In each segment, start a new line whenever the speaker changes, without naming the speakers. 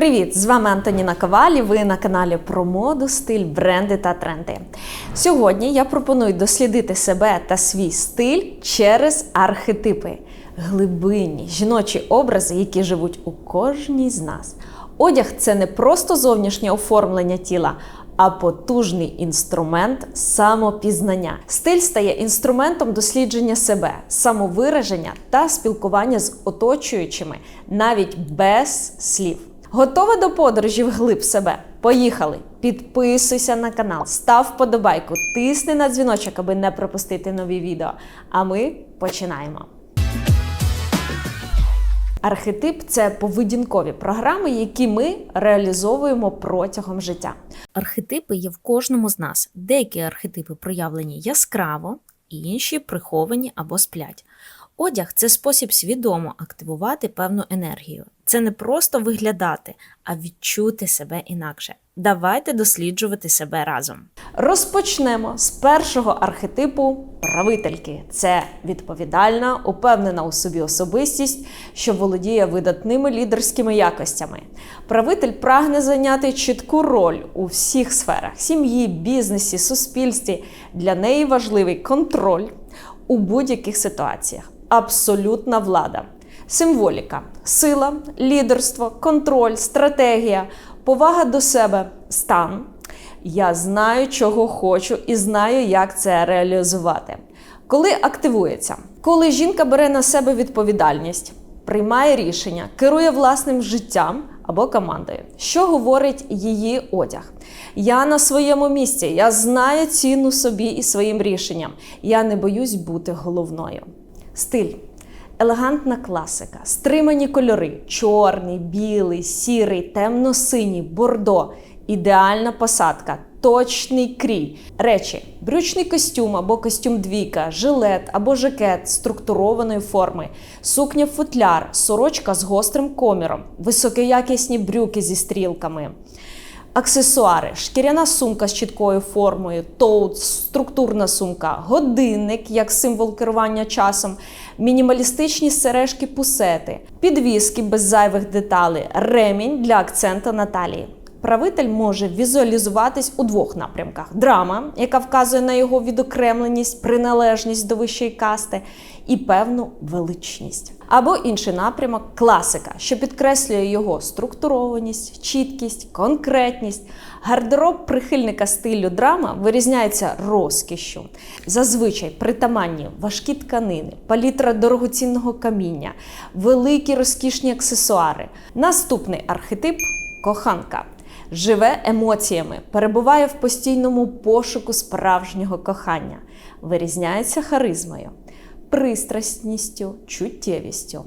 Привіт! З вами Антоніна Ковалі. Ви на каналі про моду, стиль, бренди та тренди. Сьогодні я пропоную дослідити себе та свій стиль через архетипи, глибинні жіночі образи, які живуть у кожній з нас. Одяг це не просто зовнішнє оформлення тіла, а потужний інструмент самопізнання. Стиль стає інструментом дослідження себе, самовираження та спілкування з оточуючими навіть без слів. Готова до подорожі вглиб себе? Поїхали! Підписуйся на канал, став вподобайку, тисни на дзвіночок, аби не пропустити нові відео. А ми починаємо. Архетип це поведінкові програми, які ми реалізовуємо протягом життя.
Архетипи є в кожному з нас. Деякі архетипи проявлені яскраво, інші приховані або сплять. Одяг це спосіб свідомо активувати певну енергію. Це не просто виглядати, а відчути себе інакше. Давайте досліджувати себе разом.
Розпочнемо з першого архетипу правительки. Це відповідальна, упевнена у собі особистість, що володіє видатними лідерськими якостями. Правитель прагне зайняти чітку роль у всіх сферах сім'ї, бізнесі, суспільстві. Для неї важливий контроль у будь-яких ситуаціях. Абсолютна влада. Символіка, сила, лідерство, контроль, стратегія, повага до себе, стан. Я знаю, чого хочу, і знаю, як це реалізувати. Коли активується, коли жінка бере на себе відповідальність, приймає рішення, керує власним життям або командою, що говорить її одяг. Я на своєму місці, я знаю ціну собі і своїм рішенням. Я не боюсь бути головною. Стиль. Елегантна класика, стримані кольори: чорний, білий, сірий, темно-синій, бордо, ідеальна посадка, точний крій. Речі, брючний костюм або костюм двійка, жилет або жакет структурованої форми, сукня футляр, сорочка з гострим коміром, високоякісні брюки зі стрілками. Аксесуари, шкіряна сумка з чіткою формою, тоут, структурна сумка, годинник як символ керування часом, мінімалістичні сережки пусети, підвіски без зайвих деталей, ремінь для акцента на талії. Правитель може візуалізуватись у двох напрямках: драма, яка вказує на його відокремленість, приналежність до вищої касти, і певну величність. Або інший напрямок класика, що підкреслює його структурованість, чіткість, конкретність. Гардероб прихильника стилю драма вирізняється розкішшю. Зазвичай притаманні важкі тканини, палітра дорогоцінного каміння, великі розкішні аксесуари. Наступний архетип коханка. Живе емоціями, перебуває в постійному пошуку справжнього кохання, вирізняється харизмою, пристрасністю, чуттєвістю,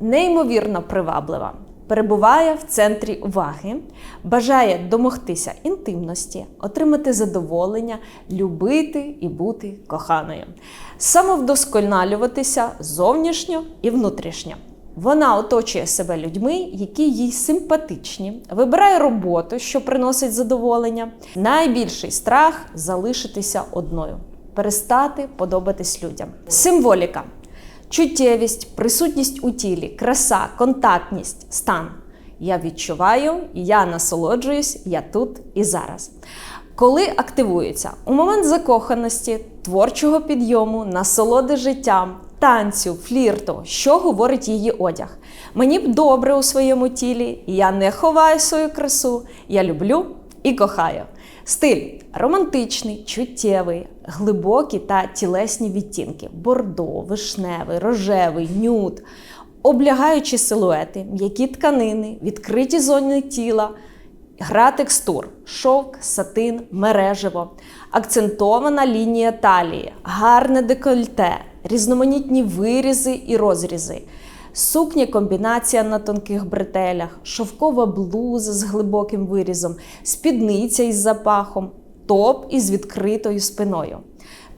неймовірно приваблива, перебуває в центрі уваги, бажає домогтися інтимності, отримати задоволення, любити і бути коханою, самовдосконалюватися зовнішньо і внутрішньо. Вона оточує себе людьми, які їй симпатичні, вибирає роботу, що приносить задоволення. Найбільший страх залишитися одною, перестати подобатись людям. Символіка, чуттєвість, присутність у тілі, краса, контактність, стан. Я відчуваю, я насолоджуюсь, я тут і зараз. Коли активується у момент закоханості, творчого підйому, насолоди життям, танцю, флірту, що говорить її одяг. Мені б добре у своєму тілі, я не ховаю свою красу, я люблю і кохаю. Стиль романтичний, чуттєвий, глибокі та тілесні відтінки: бордо, вишневий, рожевий, нюд, облягаючі силуети, м'які тканини, відкриті зони тіла. Гра текстур, шовк, сатин, мережево, акцентована лінія талії, гарне декольте, різноманітні вирізи і розрізи, сукня комбінація на тонких бретелях, шовкова блуза з глибоким вирізом, спідниця із запахом, топ із відкритою спиною.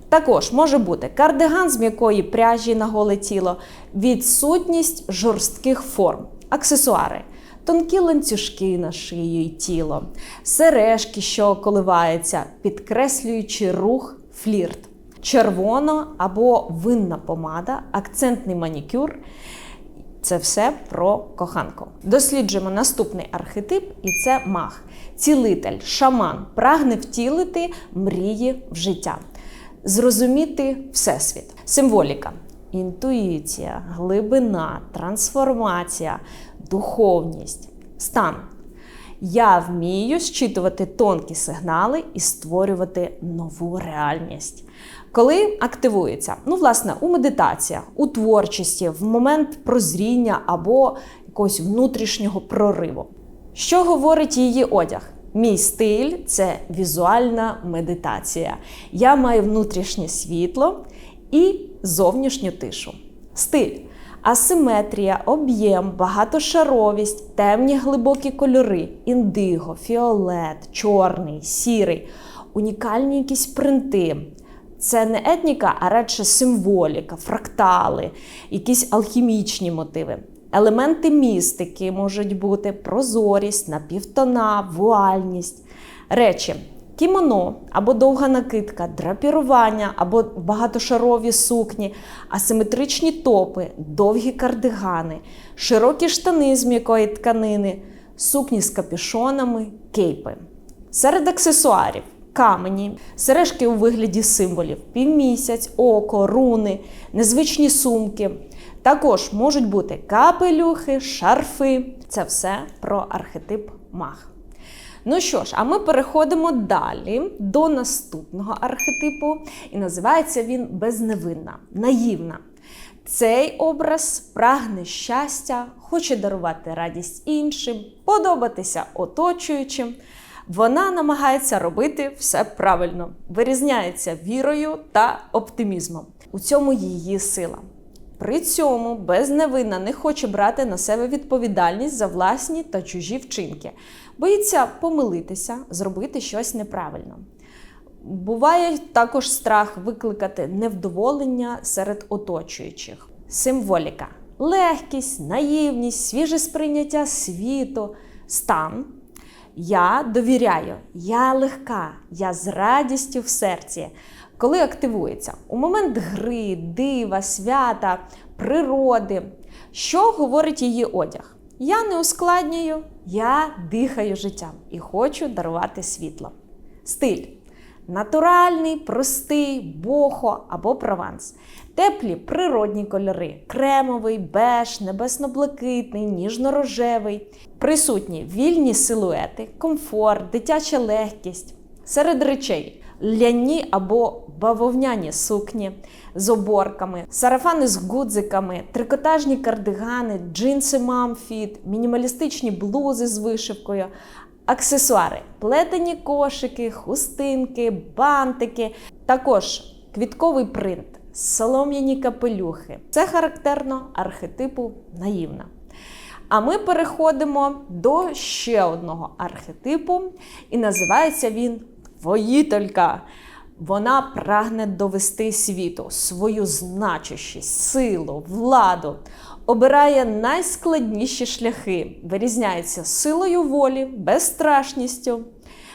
Також може бути кардиган з м'якої пряжі на голе тіло, відсутність жорстких форм, аксесуари. Тонкі ланцюжки на шию і тіло, сережки, що коливаються, підкреслюючи рух флірт червона або винна помада, акцентний манікюр Це все про коханку. Досліджуємо наступний архетип, і це маг. Цілитель, шаман прагне втілити мрії в життя, зрозуміти всесвіт. Символіка, інтуїція, глибина, трансформація, духовність, стан. Я вмію зчитувати тонкі сигнали і створювати нову реальність. Коли активується, ну, власне, у медитаціях, у творчості, в момент прозріння або якогось внутрішнього прориву. Що говорить її одяг? Мій стиль це візуальна медитація. Я маю внутрішнє світло і зовнішню тишу. Стиль асиметрія, об'єм, багатошаровість, темні глибокі кольори, індиго, фіолет, чорний, сірий, унікальні якісь принти. Це не етніка, а радше символіка, фрактали, якісь алхімічні мотиви. Елементи містики можуть бути прозорість, напівтона, вуальність. Речі кімоно або довга накидка, драпірування або багатошарові сукні, асиметричні топи, довгі кардигани, широкі штани з м'якої тканини, сукні з капюшонами, кейпи. Серед аксесуарів камені, сережки у вигляді символів, півмісяць, око, руни, незвичні сумки. Також можуть бути капелюхи, шарфи. Це все про архетип маг. Ну що ж, а ми переходимо далі до наступного архетипу, і називається він безневинна, наївна. Цей образ прагне щастя, хоче дарувати радість іншим, подобатися оточуючим. Вона намагається робити все правильно, вирізняється вірою та оптимізмом. У цьому її сила. При цьому безневинна не хоче брати на себе відповідальність за власні та чужі вчинки, боїться помилитися, зробити щось неправильно. Буває також страх викликати невдоволення серед оточуючих. Символіка, легкість, наївність, свіже сприйняття світу, стан. Я довіряю, я легка, я з радістю в серці. Коли активується у момент гри, дива, свята, природи, що говорить її одяг? Я не ускладнюю, я дихаю життям і хочу дарувати світло. Стиль натуральний, простий, бохо або прованс. Теплі природні кольори: кремовий, беж, небесно-блакитний, ніжно-рожевий. Присутні вільні силуети, комфорт, дитяча легкість. Серед речей ляні або бавовняні сукні з оборками, сарафани з гудзиками, трикотажні кардигани, джинси мамфіт, мінімалістичні блузи з вишивкою, аксесуари, плетені кошики, хустинки, бантики, також квітковий принт, солом'яні капелюхи. Це характерно архетипу наївна. А ми переходимо до ще одного архетипу, і називається він воїтелька. Вона прагне довести світу свою значущість, силу, владу, обирає найскладніші шляхи, вирізняється силою волі, безстрашністю.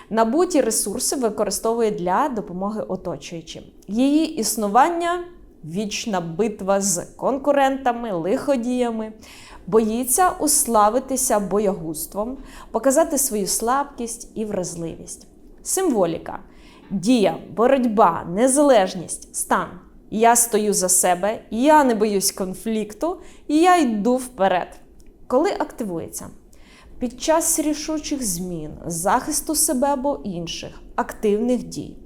Набуті ресурси використовує для допомоги оточуючим. Її існування вічна битва з конкурентами, лиходіями, боїться уславитися боягузтвом, показати свою слабкість і вразливість. Символіка. Дія, боротьба, незалежність, стан. Я стою за себе, я не боюсь конфлікту, і я йду вперед. Коли активується? Під час рішучих змін, захисту себе або інших, активних дій.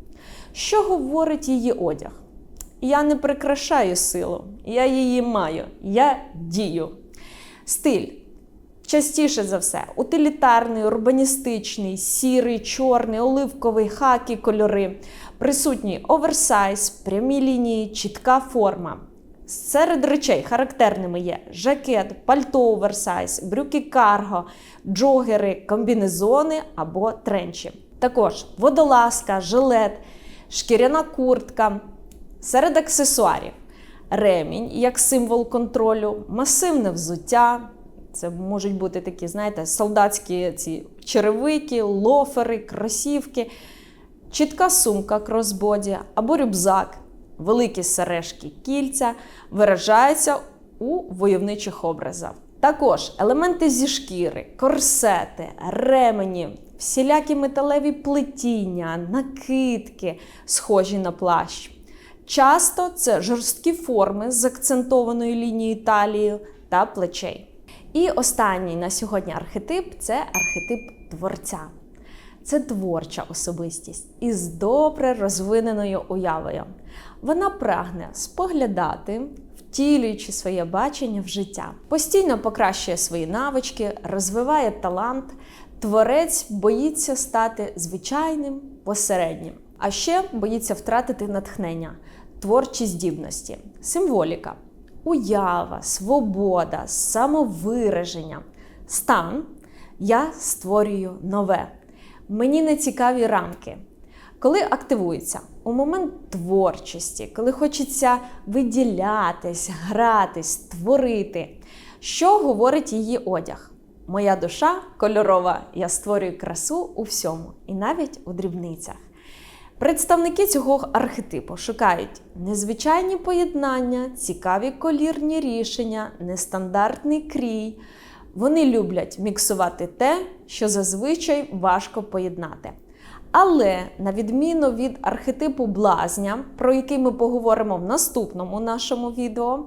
Що говорить її одяг? Я не прикрашаю силу, я її маю, я дію. Стиль. Частіше за все, утилітарний, урбаністичний, сірий, чорний, оливковий, хакі кольори, присутній оверсайз, прямі лінії, чітка форма. Серед речей характерними є жакет, пальто оверсайз, брюки карго, джогери, комбінезони або тренчі. Також водолазка, жилет, шкіряна куртка. Серед аксесуарів ремінь як символ контролю, масивне взуття. Це можуть бути такі, знаєте, солдатські ці черевики, лофери, кросівки, чітка сумка кросбоді або рюкзак, великі сережки кільця виражаються у войовничих образах. Також елементи зі шкіри, корсети, ремені, всілякі металеві плетіння, накидки, схожі на плащ. Часто це жорсткі форми з акцентованою лінією талії та плечей. І останній на сьогодні архетип це архетип творця. Це творча особистість із добре розвиненою уявою. Вона прагне споглядати, втілюючи своє бачення в життя, постійно покращує свої навички, розвиває талант. Творець боїться стати звичайним посереднім, а ще боїться втратити натхнення, творчі здібності, символіка, уява, свобода, самовираження, стан. Я створюю нове. Мені не цікаві рамки. Коли активується у момент творчості, коли хочеться виділятись, гратись, творити, що говорить її одяг? Моя душа кольорова, я створюю красу у всьому і навіть у дрібницях. Представники цього архетипу шукають незвичайні поєднання, цікаві колірні рішення, нестандартний крій. Вони люблять міксувати те, що зазвичай важко поєднати. Але на відміну від архетипу блазня, про який ми поговоримо в наступному нашому відео,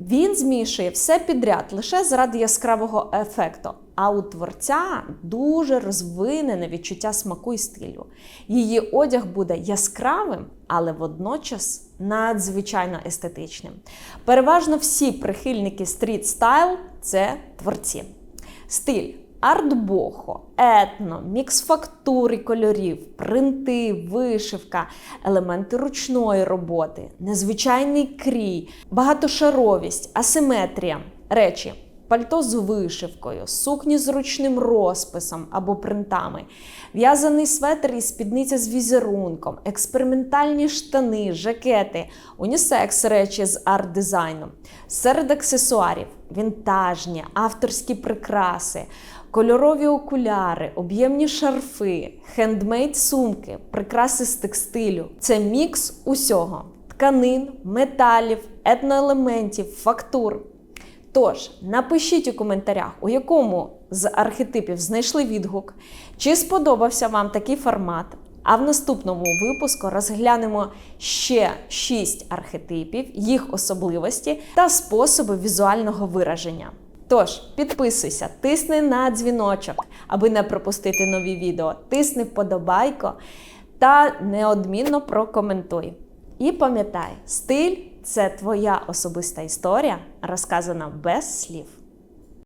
він змішує все підряд лише заради яскравого ефекту. А у творця дуже розвинене відчуття смаку і стилю. Її одяг буде яскравим, але водночас надзвичайно естетичним. Переважно всі прихильники стріт стайл це творці. Стиль арт-бохо, етно, мікс фактур і кольорів, принти, вишивка, елементи ручної роботи, незвичайний крій, багатошаровість, асиметрія, речі. Пальто з вишивкою, сукні з ручним розписом або принтами, в'язаний светр і спідниця з візерунком, експериментальні штани, жакети, унісекс речі з арт-дизайном, серед аксесуарів, вінтажні, авторські прикраси, кольорові окуляри, об'ємні шарфи, хендмейд сумки, прикраси з текстилю. Це мікс усього: тканин, металів, етноелементів, фактур. Тож, напишіть у коментарях, у якому з архетипів знайшли відгук, чи сподобався вам такий формат. А в наступному випуску розглянемо ще 6 архетипів, їх особливості та способи візуального вираження. Тож, підписуйся, тисни на дзвіночок, аби не пропустити нові відео, тисни вподобайко та неодмінно прокоментуй. І пам'ятай, стиль це твоя особиста історія, розказана без слів.